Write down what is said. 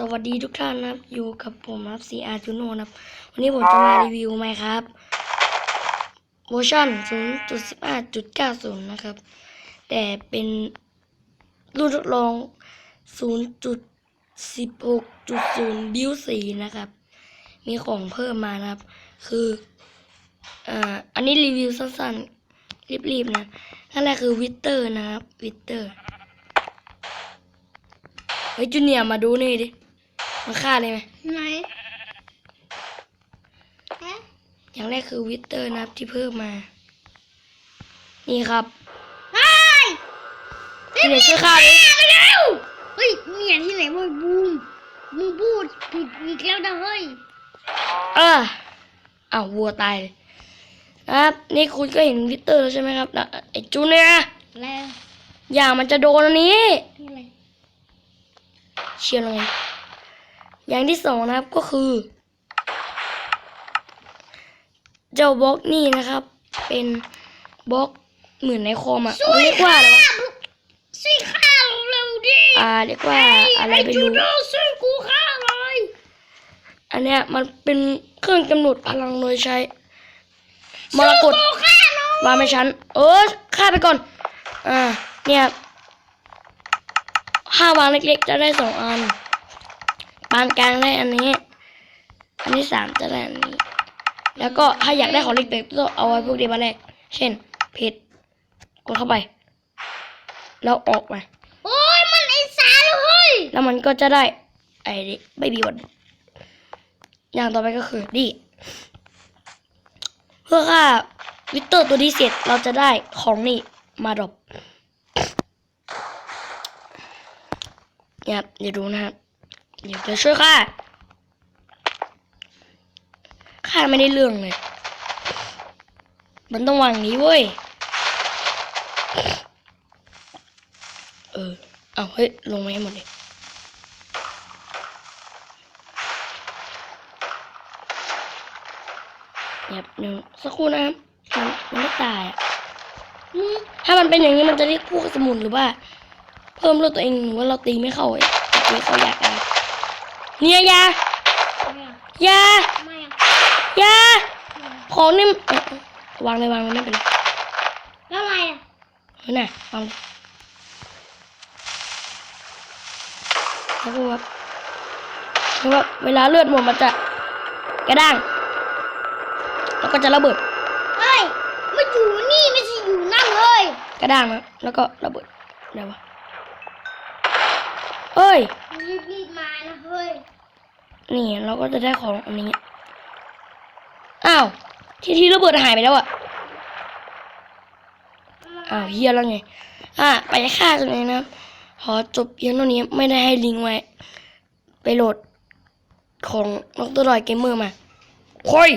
สวัสดีทุกท่านนะครับ อยู่กับผมครับ CR Juno นะครับ วันนี้ผมจะมารีวิวไหมครับเวอร์ชัน0.15.90 นะครับ แต่เป็นรุ่นทดลอง 0.16.0บิวสีนะครับ มีของเพิ่มมานะครับ คืออ่าอันนี้รีวิวสั้นๆ รีบๆ นะนั่นแรกคือวิตเตอร์นะครับ วิตเตอร์เฮ้ยจูเนียมาดูนี่ดิ มาฆ่าเลยไหมไหนฮะอย่างแรกคือวิตเตอร์นะครับที่เพิ่มมา นี่ครับเฮ้ยที่ไหนช่วยฆ่าดิไปแล้วเฮ้ยเนี่ยที่ไหนวะบูมมึงพูดผิดอีกแล้วนะเฮ้ยเอออ้าววัวตายเลยนะครับ นี่คุณก็เห็นวิตเตอร์แล้วใช่ไหมครับนะไอ้จูเนียร์แล้วอย่างมันจะโดนอันนี้นี่อะไรเชียร์เลย อย่างที่สองนะครับก็คือ เจ้าบล็อกนี่นะครับ เป็นบล็อกเหมือนในคอมอะมันเรียกว่าอะไรวะช่วยฆ่าเราเร็วดิอ่าเรียกว่าอะไรไอ้ไม่จูรู้โน่ช่วยกูฆ่าเลยอันเนี้ยมันเป็นเครื่องกำหนดพลังโดยใช้มรกตกูฆ่าน้องวางไปชั้น เออฆ่าไปก่อน อ่า เนี่ยห้าวางเล็กๆ จะได้สองอัน ปานกลางได้อันนี้ อันที่สามจะได้อันนี้ แล้วก็ถ้าอยากได้ของเล็กๆต้องเอาไว้พวกเดียวมาแรก เช่น เพชรกดเข้าไป แล้วออกมาโอ้ยมันไอ้สารเลยเฮ้ยแล้วมันก็จะได้ ไอ้นี่ไม่มีวันอย่างต่อไปก็คือนี่เพื่อค่าวิตเตอร์ตัวนี้เสร็จเราจะได้ของนี่มาดรอปเนี่ยเดี๋ยวดูนะครับ เดี๋ยวจะช่วยค่าค่าไม่ได้เรื่องเลย มันต้องวางอย่างนี้เว้ย เออ เอาเฮ้ย ลงมาให้หมดเลยเดี๋ยวหนึ่งสักครู่นะครับมันมันไม่ตายอะถ้ามันเป็นอย่างนี้มันจะเรียกพวกสมุนหรือว่า เพิ่มเลือดตัวเองหรือว่าเราตีไม่เข้าอะตีเขาอยากอะ เนี่ยอยาไม่อะอยาไม่อะอยาของนี่เออเออวางเลยวางเลยไม่เป็นไรแล้วอะไรอะเฮ้ยน่ะวางเลยแล้วก็แบบแล้วก็เวลาเลือดหมดมันจะกระด้าง แล้วก็จะระเบิดเฮ้ยมาอยู่นี่ไม่ใช่อยู่นั่นเฮ้ยกระด้างนะแล้วก็ระเบิดเดี๋ยววะ เอ้ย รีบรีบมานะเฮ้ย นี่เราก็จะได้ของอันนี้ อ้าว ที่ที่ระเบิดหายไปแล้วอะ อ้าวเฮียแล้วไง อะ ไปฆ่ากันเลยนะขอจบเพียงเท่านี้ไม่ได้ให้ลิงก์ไว้ ไปโหลดของนกตัวลอยเกมเมอร์มาโอย